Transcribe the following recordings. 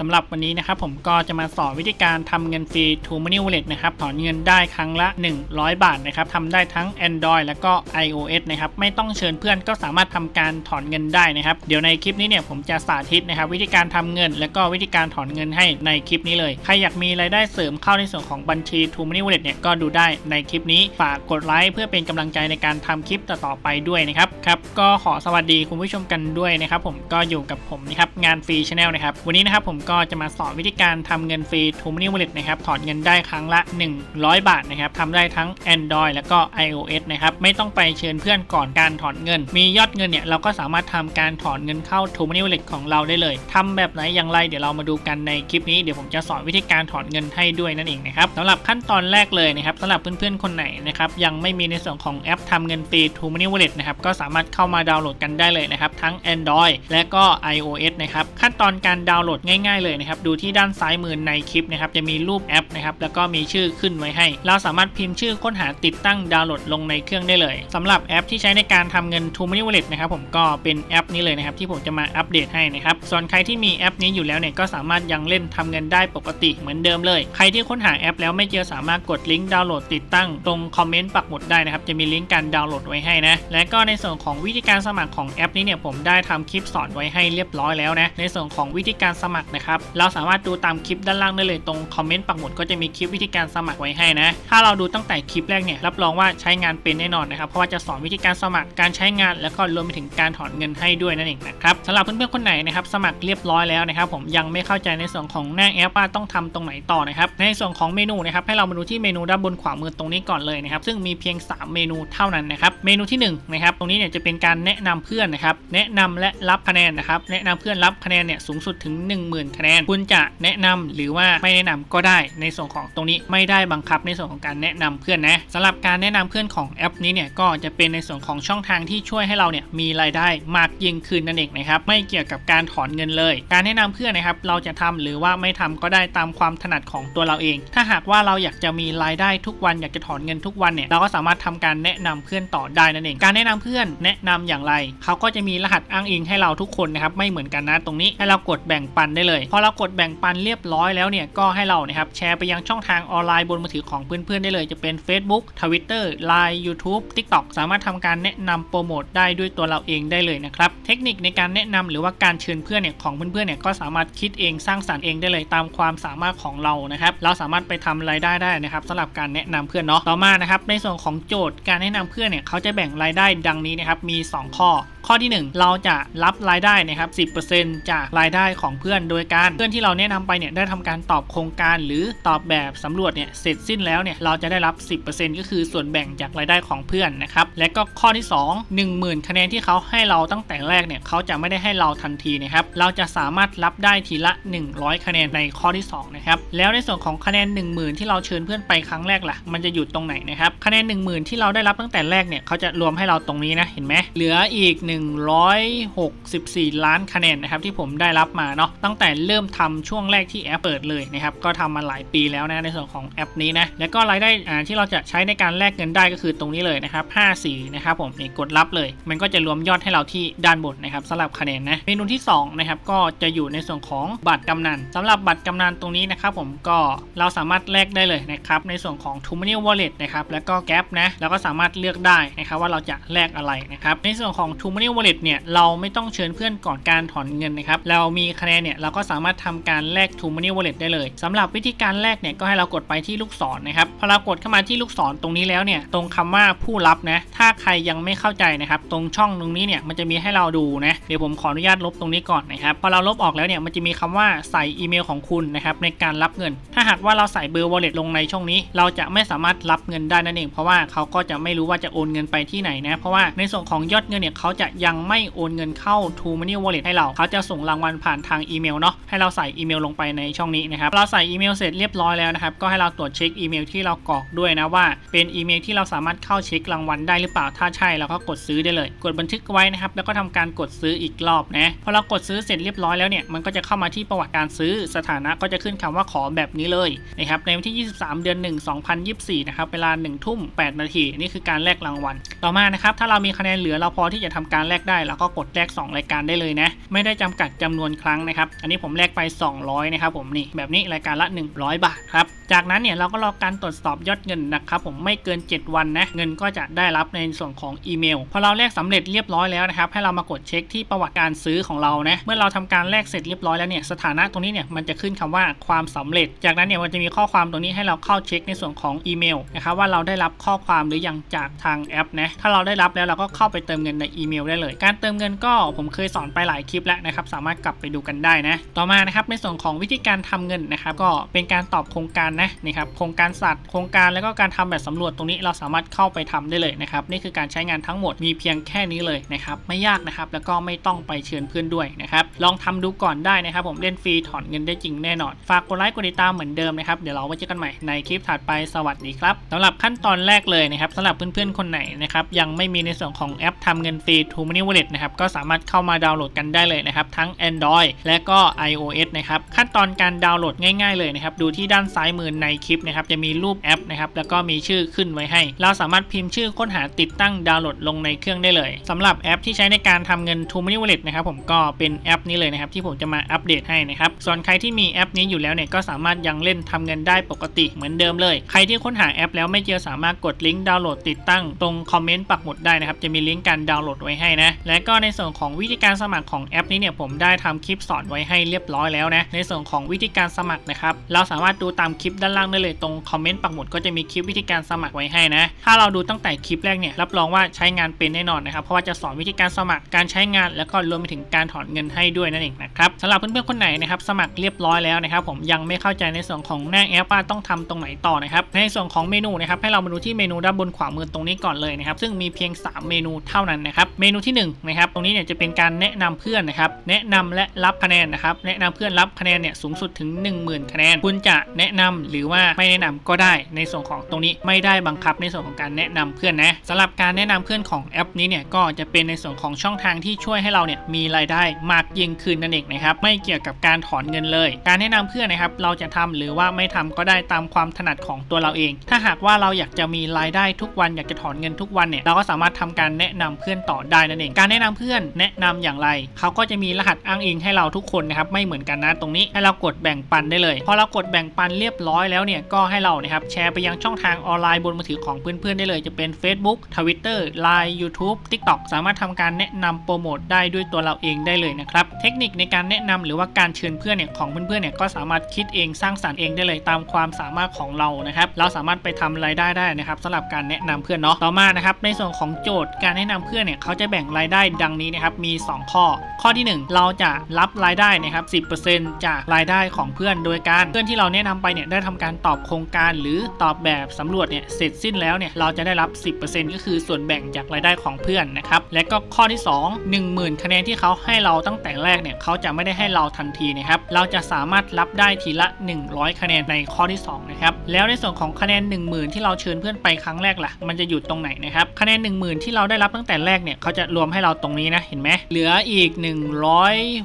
สำหรับวันนี้นะครับผมก็จะมาสอนวิธีการทำเงินฟรี True Money Wallet นะครับถอนเงินได้ครั้งละ 100 บาทนะครับทำได้ทั้ง Android แล้วก็ iOS นะครับไม่ต้องเชิญเพื่อนก็สามารถทำการถอนเงินได้นะครับเดี๋ยวในคลิปนี้เนี่ยผมจะสาธิตนะครับวิธีการทำเงิน แล้วก็วิธีการถอนเงินให้ในคลิปนี้เลยใครอยากมีรายได้เสริมเข้าในส่วนของบัญชี True Money Wallet เนี่ยก็ดูได้ในคลิปนี้ฝากกดไลค์เพื่อเป็นกำลังใจในการทำคลิปต่อๆไปด้วยนะครับครับก็ขอสวัสดีคุณผู้ชมกันด้วยนะครับผมก็อยู่กับผมนะครับงานฟรีชาแนลนะครับวันนี้นะครับผมก็จะมาสอนวิธีการทำเงินฟรี t ู Money Wallet นะครับถอนเงินได้ครั้งละ 100 บาทนะครับทำได้ทั้ง Android แล้วก็ iOS นะครับไม่ต้องไปเชิญเพื่อนก่อนการถอนเงิน มียอดเงินเนี่ยเราก็สามารถทำการถอนเงินเข้า t ู Money Wallet ของเราได้เลยทำแบบไหนอย่างไรเดี๋ยวเรามาดูกันในคลิปนี้เดี๋ยวผมจะสอนวิธีการถอนเงินให้ด้วยนั่นเองนะครับสำหรับขั้นตอนแรกเลยนะครับสำหรับเพื่อนๆคนไหนนะครับยังไม่มีในส่วนของแอปทำเงินฟรี t ู Money Wallet นะครับก็สามารถเข้ามาดาวน์โหลดกันได้เลยนะครับทั้ง Android และก็ iOS นะครับขั้นตอนการดาวน์โหลดง่ายๆเลยนะครับดูที่ด้านซ้ายมือในคลิปนะครับจะมีรูปแอปนะครับแล้วก็มีชื่อขึ้นไว้ให้ เราสามารถพิมพ์ชื่อค้นหาติดตั้งดาวน์โหลดลงในเครื่องได้เลยสำหรับแอปที่ใช้ในการทำเงิน t ู Money Wallet นะครับผมก็เป็นแอปนี้เลยนะครับที่ผมจะมาอัปเดตให้นะครับส่วนใครที่มีแอปนี้อยู่แล้วเนี่ยก็สามารถยังเล่นทำเงินได้ปกติเหมือนเดิมเลย ใครที่ค้นหาแอปแล้วไม่เจอสามารถกดลิงก์ดาวน์โหลดติดตั้งตรงคอมเมนต์ปักหมุดได้นะครับจะมีลิงก์การดาวน์โหลดไว้ให้นะและก็ในส่วนของวิธีการสมัครของแอปนี้เนี่ยผมได้ทำคลิปสอนไว้ให้เรียบร้อยแล้วนะในส่วนของวิธีการสมัครนะครับ เราสามารถดูตามคลิปด้านล่างได้เลยตรงคอมเมนต์ปักหมุดก็จะมีคลิปวิธีการสมัครไว้ให้นะ ถ้าเราดูตั้งแต่คลิปแรกเนี่ยรับรองว่าใช้งานเป็นแน่นอนนะครับ เพราะว่าจะสอนวิธีการสมัครการใช้งาน แล้วก็รวมไปถึงการถอนเงินให้ด้วยนั่นเองนะครับสำหรับเพื่อนๆคนไหนนะครับสมัครเรียบร้อยแล้วนะครับผมยังไม่เข้าใจในส่วนของหน้าแอปว่าต้องทำตรงไหนต่อนะครับในส่วนของเมนูนะครับให้เรามาดูที่เมนูด้านบนขวามือตรงนี้ก่อนเลยนะครับซึ่งมีเพียง 3 เมนูเท่านั้นนะครับเมนูที่1นะครับตรงนี้เนี่ยจะเป็นการแนะนำเพื่อนนะครับแนะนำและรับคะแนนนะครับแนะนำเพื่อนรับคะแนนเนี่ยสูงสุดถึง10,000คะแนน คุณจะแนะนำหรือว่าไม่แนะนำก็ได้ในส่วนของตรงนี้ไม่ได้บังคับในส่วนของการแนะนำเพื่อนนะสำหรับการแนะนำเพื่อนของแอปนี้เนี่ยก็จะเป็นในส่วนของช่องทางที่ช่วยให้เราเนี่ยมีรายได้มากยิ่งขึ้นนั่นเองนะครับไม่เกี่ยวกับการถอนเงินเลย การแนะนำเพื่อนนะครับเราจะทำหรือว่าไม่ทำก็ได้ตามความถนัดของตัวเราเอง ถ้าหากว่าเราอยากจะมีรายได้ทุกวันอยากจะถอนเงินทุกวันเนี่ยเราก็สามารถทำการแนะนำเพื่อนต่อได้นั่นเอง การแนะนำเพื่อนแนะนำอย่างไร เขาก็จะมีรหัสอ้างอิงให้เราทุกคนนะครับไม่เหมือนกันนะตรงนี้ให้เรากดแบ่งปันได้เลยพอเรากดแบ่งปันเรียบร้อยแล้วเนี่ยก็ให้เรานะครับแชร์ไปยังช่องทางออนไลน์บนมือถือของเพื่อนๆได้เลยจะเป็น Facebook Twitter Line YouTube TikTok สามารถทำการแนะนำโปรโมทได้ด้วยตัวเราเองได้เลยนะครับเทคนิคในการแนะนำหรือว่าการเชิญเพื่อนเนี่ยของเพื่อนๆเนี่ยก็สามารถคิดเองสร้างสรรค์เองได้เลยตามความสามารถของเรานะครับเราสามารถไปทำรายได้ได้นะครับสำหรับการแนะนำเพื่อนเนาะต่อมานะครับในส่วนของโจทย์การแนะนำเพื่อนเนี่ยเขาจะแบ่งรายได้ดังนี้นะครับมี 2 ข้อ ข้อที่ 1 เราจะรับรายได้นะครับ 10%จากรายได้ของเพื่อนโดยการเพื่อนที่เราแนะนำไปเนี่ยได้ทำการตอบโครงการหรือตอบแบบสำรวจเนี่ยเสร็จสิ้นแล้วเนี่ยเราจะได้รับ 10%ก็คือส่วนแบ่งจากรายได้ของเพื่อนนะครับและก็ข้อที่ 2 10,000 คะแนนที่เขาให้เราตั้งแต่แรกเนี่ยเขาจะไม่ได้ให้เราทันทีนะครับเราจะสามารถรับได้ทีละ 100 คะแนนในข้อที่2นะครับแล้วในส่วนของคะแนน 10,000 ที่เราเชิญเพื่อนไปครั้งแรกล่ะมันจะอยู่ตรงไหนนะครับคะแนน 10,000 ที่เราได้รับตั้งแต่แรกเนี่ยเขาจะรวมให้เราตรงนี้นะเห็นไหมเหลืออีก164 ล้านคะแนนนะครับที่ผมได้รับมาเนาะตั้งแต่เริ่มทำช่วงแรกที่แอปเปิดเลยนะครับก็ทำมาหลายปีแล้วนะในส่วนของแอปนี้นะแล้วก็รายได้อ่าที่เราจะใช้ในการแลกเงินได้ก็คือตรงนี้เลยนะครับ54นะครับผมนี่กดรับเลย มันก็จะรวมยอดให้เราที่ด้านบนนะครับสำหรับคะแนนนะเมนูที่2นะครับก็จะอยู่ในส่วนของบัตรกำนันสำหรับบัตรกำนันตรงนี้นะครับผมก็เราสามารถแลกได้เลยนะครับในส่วนของ t ู m o n e y Wallet นะครับแล้วก็แก๊ปนะแล้วก็สามารถเลือกได้นะครับว่าเราจะแลกอะไรนะครับในส่วนของ t ู m o n e y Wallet เนี่ยเราไม่ต้องเชิญเพื่อนก่อนการถอนเงินนะครับเรามีคะแนนเนี่ยเราก็สามารถทำการแลก t ู m o n e y Wallet ได้เลยสำหรับวิธีการแลกเนี่ยก็ให้เรากดไปที่ลูกศรนะครับพอเรากดเข้ามาที่ลูกศรตรงนี้แล้วเนี่ยตรงคำว่าผู้รับนะถ้าใครยังไม่เข้าใจนะครับตรงช่องตรงนี้เนี่ยมันจะมีให้เราดูนะเดี๋ยวผมขออนุญาตลบตรงนี้ก่อนนะครับพอเราลบออกแล้วเนี่ยมันจะมีคำว่าใส่อีเมลของคุณนะครับในการรับเงิน ถ้าหากว่าเราใส่เบอร์ wallet ลงในช่องนี้ เราจะไม่สามารถรับเงินได้นั่นเอง เพราะว่าเขาก็จะไม่รู้ว่าจะโอนเงินไปที่ไหนนะเพราะว่าในส่วนของยอดเงินเนี่ยเขาจะยังไม่โอนเงินเข้า True Money Wallet ให้เราเขาจะส่งรางวัลผ่านทางอีเมลเนาะให้เราใส่อีเมลลงไปในช่องนี้นะครับเราใส่อีเมลเสร็จเรียบร้อยแล้วนะครับก็ให้เราตรวจเช็คอีเมลที่เรากรอกด้วยนะว่า เป็นอีเมลที่เราสามารถเข้าเช็ครางวัลได้หรือเปล่าถ้าใช่เราก็กดซื้อได้เลย กดบันทึกไว้นะครับแล้วก็ทำการกดซื้ออีกรอบนะพอเรากดซื้อเสร็จเรียบร้อยแล้วเนี่ยมันก็จะเข้ามาที่ประวัติการซื้อสถานะก็จะขึ้นคำว่าขอแบบนี้เลยนะครับในวันที่ 23 เดือน 1 2024 นะครับเวลา1ทุ่ม8นาทีนี่คือการแลกรางวัล ต่อมานะครับถ้าเรามีคะแนนเหลือเราพอที่จะทำการการแลกได้แล้วก็กดแลก2 รายการได้เลยนะ ไม่ได้จำกัดจำนวนครั้งนะครับ อันนี้ผมแลกไป 200 นะครับผมนี่แบบนี้รายการละ 100 บาทครับ จากนั้นเนี่ยเราก็รอการตรวจสอบยอดเงินนะครับผมไม่เกิน 7 วันนะเงินก็จะได้รับในส่วนของอีเมลพอเราแลกสำเร็จเรียบร้อยแล้วนะครับให้เรามากดเช็คที่ประวัติการซื้อของเรานะเมื่อเราทำการแลกเสร็จเรียบร้อยแล้วเนี่ยสถานะตรงนี้เนี่ยมันจะขึ้นคำว่าความสำเร็จ จากนั้นเนี่ยมันจะมีข้อความตรงนี้ให้เราเข้าเช็คในส่วนของอีเมลนะครับว่าเราได้รับข้อความหรือยังจากทางแอปนะถ้าเราได้รับแล้วเราก็เข้าไปเติมเงินในอีเมลได้เลย การเติมเงินก็ผมเคยสอนไปหลายคลิปแล้วนะครับสามารถกลับไปดูกันได้นะต่อมานะครับในส่วนของวิธีการทำเงินนะครับก็เป็นการตอบโครงการนะนี่ครับโครงการสัตว์โครงการแล้วก็การทำแบบสำรวจตรงนี้เราสามารถเข้าไปทำได้เลยนะครับนี่คือการใช้งานทั้งหมดมีเพียงแค่นี้เลยนะครับไม่ยากนะครับแล้วก็ไม่ต้องไปเชิญเพื่อนด้วยนะครับลองทำดูก่อนได้นะครับ ผมเล่นฟรีถอนเงินได้จริงแน่นอนฝากกดไลค์กดติดตามเหมือนเดิมนะครับเดี๋ยวเราไว้เจอกันใหม่ในคลิปถัดไปสวัสดีครับสำหรับขั้นตอนแรกเลยนะครับสำหรับเพื่อนๆคนไหนนะครับยังไม่มีในส่วนของแอปทำเงินฟรี t o Money Wallet นะครับก็สามารถเข้ามาดาวน์โหลดกันได้เลยนะครับทั้ง Android และก็ iOS นะครับขั้นตอนการดาวน์โหลดง่าย ๆเลยนะครับดูที่ด้านซ้ายมือในคลิปนะครับจะมีรูปแอปนะครับแล้วก็มีชื่อขึ้นไว้ให้ เราสามารถพิมพ์ชื่อค้นหาติดตั้งดาวน์โหลดลงในเครื่องได้เลยสำหรับแอปที่ใช้ในการทำเงิน t o Money Wallet นะครับผมก็เป็นแอปนี้เลยนะครับที่ผมจะมาอัปเดตให้นะครับส่วนใครที่มีแอปนี้อยู่แล้วเนี่ยก็สามารถยังเล่นทำเงินได้ปกติเหมือนเดิมเลย ใครที่ค้นหาแอปแล้วไม่เจอสามารถกดลิงก์ดาวน์โหลดติดตั้งตรงคอมเมนต์ปักหมุดได้นะครับจะมีลิงก์การดาวน์โหลดไว้ให้นะและก็ในส่วนของวิธีการสมัครของแอปนี้เนี่ยผมได้ทำคลิปสอนไว้ให้เรียบร้อยแล้วนะในส่วนของวิธีการสมัครนะครับเราสามารถดูตามคลิปด้านล่างได้เลยตรงคอมเมนต์ปักหมุดก็จะมีคลิปวิธีการสมัครไว้ให้นะ ถ้าเราดูตั้งแต่คลิปแรกเนี่ยรับรองว่าใช้งานเป็นแน่นอนนะครับเพราะว่าจะสอนวิธีการสมัครการใช้งาน แล้วก็รวมไปถึงการถอนเงินให้ด้วยนั่นเองนะครับสำหรับเพื่อนๆคนไหนนะครับสมัครเรียบร้อยแล้วนะครับผมยังไม่เข้าใจในส่วนของหน้าแอปว่าต้องทำตรงไหนต่อนะครับในส่วนของเมนูนะครับให้เรามาดูที่เมนูด้านบนขวามือตรงนี้ก่อนเลยนะครับซึ่งมีเพียง 3 เมนูเท่านั้นนะครับเมนูที่1นะครับตรงนี้เนี่ยจะเป็นการแนะนำเพื่อนนะครับแนะนำและรับคะแนนนะครับแนะนำเพื่อนรับคะแนนเนี่ยสูงสุดถึง 10,000 คะแนน คุณจะแนะนำหรือว่าไม่แนะนำก็ได้ในส่วนของตรงนี้ไม่ได้บังคับในส่วนของการแนะนำเพื่อนนะสำหรับการแนะนำเพื่อนของแอปนี้เนี่ยก็จะเป็นในส่วนของช่องทางที่ช่วยให้เราเนี่ยมีรายได้มากยิ่งขึ้นนั่นเองนะครับไม่เกี่ยวกับการถอนเงินเลย การแนะนำเพื่อนนะครับเราจะทำหรือว่าไม่ทำก็ได้ตามความถนัดของตัวเราเอง ถ้าหากว่าเราอยากจะมีรายได้ทุกวันอยากจะถอนเงินทุกวันเนี่ยเราก็สามารถทำการแนะนำเพื่อนต่อได้นั่นเอง การแนะนำเพื่อนแนะนำอย่างไรเขาก็จะมีรหัสอ้างอิงให้เราทุกคนนะครับไม่เหมือนกันนะตรงนี้ให้เรากดแบ่งปันได้เลยพอเรากดแบ่งปันเรียบร้อยแล้วเนี่ยก็ให้เรานะครับแชร์ไปยังช่องทางออนไลน์บนมือถือของเพื่อนๆได้เลย จะเป็น Facebook Twitter Line YouTube TikTok สามารถทำการแนะนำโปรโมทได้ด้วยตัวเราเองได้เลยนะครับเทคนิคในการแนะนำหรือว่าการเชิญเพื่อนเนี่ยของเพื่อนๆเนี่ยก็สามารถคิดเองสร้างสรรค์เองได้เลยตามความสามารถของเรานะครับเราสามารถไปทำรายได้ได้นะครับสำหรับการแนะนำเพื่อนเนาะต่อมานะครับในส่วนของโจทย์การแนะนำเพื่อนเนี่ยเขาจะแบ่งรายได้ดังนี้นะครับมี 2 ข้อ ข้อที่ 1 เราจะรับรายได้นะครับ10%จากรายได้ของเพื่อน โดยการเพื่อนที่เราแนะนำไปเนี่ยได้ทำการตอบโครงการหรือตอบแบบสำรวจเนี่ยเสร็จสิ้นแล้วเนี่ยเราจะได้รับ 10%ก็คือส่วนแบ่งจากรายได้ของเพื่อนนะครับและก็ข้อที่ 2 10,000 คะแนนที่เขาให้เราตั้งแต่แรกเนี่ยเขาจะไม่ได้ให้เราทันทีนะครับเราจะสามารถรับได้ทีละ 100 คะแนนในข้อที่2นะครับแล้วในส่วนของคะแนน 10,000 ที่เราเชิญเพื่อนไปครั้งแรกล่ะมันจะอยู่ตรงไหนนะครับคะแนน 10,000 ที่เราได้รับตั้งแต่แรกเนี่ยเขาจะรวมให้เราตรงนี้นะเห็นไหมเหลืออีก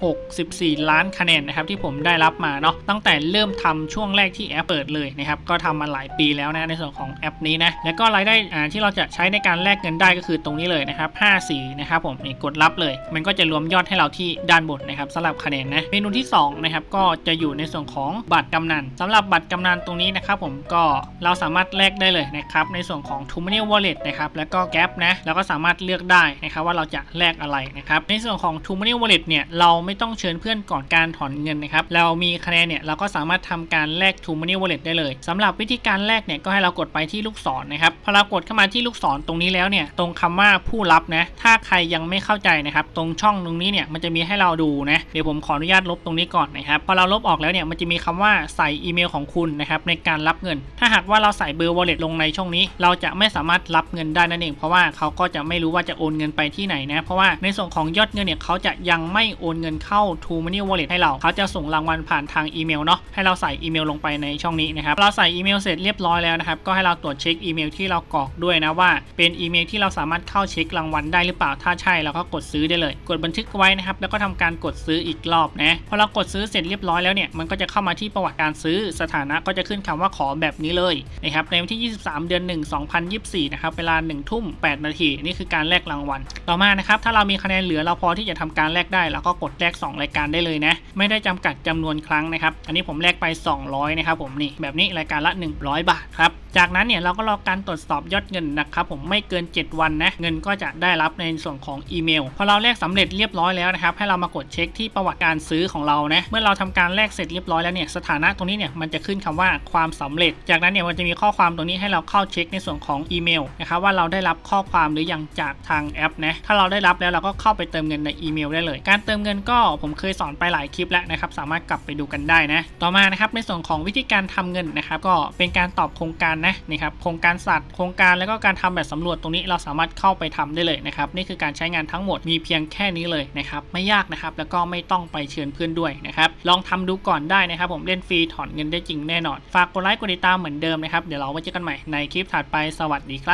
164 ล้านคะแนนนะครับที่ผมได้รับมาเนาะตั้งแต่เริ่มทำช่วงแรกที่แอปเปิดเลยนะครับก็ทำมาหลายปีแล้วนะในส่วนของแอปนี้นะแล้วก็รายได้อ่าที่เราจะใช้ในการแลกเงินได้ก็คือตรงนี้เลยนะครับ54นะครับผมนี่กดรับเลย มันก็จะรวมยอดให้เราที่ด้านบนนะครับสำหรับคะแนนนะเมนูที่2นะครับก็จะอยู่ในส่วนของบัตรกำนันสำหรับบัตรกำนันตรงนี้นะครับผมก็เราสามารถแลกได้เลยนะครับในส่วนของ t o m o n e y Wallet นะครับแล้วก็ Gap นะแล้วก็สามารถเลือกได้นะครับว่าเราจะแลกอะไรนะครับในส่วนของ t o m o n e y Wallet เนี่ยเราไม่ต้องเชิญเพื่อนก่อนการถอนเงินนะครับเรามีคะแนนเนี่ยเราก็สามารถทำการแลก t o m o n e y Wallet ได้เลยสำหรับวิธีการแลกเนี่ยก็ให้เรากดไปที่ลูกศรนะครับพอเรากดเข้ามาที่ลูกศรตรงนี้แล้วเนี่ยตรงคำว่าผู้รับนะถ้าใครยังไม่เข้าใจนะครับตรงช่องตรงนี้เนี่ยมันจะมีให้เราดูนะเดี๋ยวผมขออนุญาตลบตรงนี้ก่อนนะครับพอเราลบออกแล้วเนี่ยมันจะมีคำว่าใส่อีเมลของคุณนะครับในการรับเงิน ถ้าหากว่าเราใส่เบอร์ wallet ลงในช่องนี้ เราจะไม่สามารถรับเงินได้นั่นเองเพราะว่าเขาก็จะไม่รู้ว่าจะโอนเงินไปที่ไหนนะเพราะว่าในส่วนของยอดเงินเนี่ยเขาจะยังไม่โอนเงินเข้า t o Money Wallet ให้เราเขาจะส่งรางวัลผ่านทางอีเมลเนาะให้เราใส่อีเมลลงไปในช่องนี้นะครับเราใส่อีเมลเสร็จเรียบร้อยแล้วนะครับก็ให้เราตรวจเช็คอีเมลที่เรากรอกด้วยนะว่า เป็นอีเมลที่เราสามารถเข้าเช็ครางวัลได้หรือเปล่าถ้าใช่เราก็กดซื้อได้เลย กดบันทึกไว้นะครับแล้วก็ทำการกดซื้ออีกรอบนะพอเรากดซื้อเสร็จเรียบร้อยแล้วเนี่ยมันก็จะเข้ามาที่ประวัติการซื้อสถานะก็จะขึ้นคำว่าขอแบบนี้เลยนะครับในวันที่ 23 เดือน 1 2024นะครับเวลา1ทุ่ม8นาทีนี่คือการแลกรางวัล ต่อมานะครับถ้าเรามีคะแนนเหลือเราพอที่จะทำการแลกได้เราก็กดแลก2รายการได้เลยนะไม่ได้จำกัดจำนวนครั้งนะครับอันนี้ผมแลกไป 200นะครับผมนี่แบบนี้รายการละ 100 บาทครับ จากนั้นเนี่ยเราก็รอการตรวจสอบยอดเงินนะครับผมไม่เกิน 7 วันนะเงินก็จะได้รับในส่วนของอีเมลพอเราแลกสำเร็จเรียบร้อยแล้วนะครับให้เรามากดเช็คที่ประวัติการซื้อของเรานะเมื่อเราทำการแลกเสร็จเรียบร้อยแล้วเนี่ยสถานะตรงนี้เนี่ยมันจะขึ้นคำว่าความสำเร็จ จากนั้นเนี่ยมันจะมีข้อความตรงนี้ให้เราเข้าเช็คในส่วนของอีเมลนะครับว่าเราได้รับข้อความหรือยังจากทางแอปนะถ้าเราได้รับแล้วเราก็เข้าไปเติมเงินในอีเมลได้เลย การเติมเงินก็ผมเคยสอนไปหลายคลิปแล้วนะครับสามารถกลับไปดูกันได้นะต่อมานะครับในส่วนของวิธีการทำเงินนะครับก็เป็นการตอบโครงการนะนี่ครับโครงการสัตว์โครงการแล้วก็การทำแบบสำรวจตรงนี้เราสามารถเข้าไปทำได้เลยนะครับนี่คือการใช้งานทั้งหมดมีเพียงแค่นี้เลยนะครับไม่ยากนะครับแล้วก็ไม่ต้องไปเชิญเพื่อนด้วยนะครับลองทำดูก่อนได้นะครับ ผมเล่นฟรีถอนเงินได้จริงแน่นอน ฝากกดไลค์กดติดตามเหมือนเดิมนะครับเดี๋ยวเราไว้เจอกันใหม่ในคลิปถัดไปสวัสดีครับ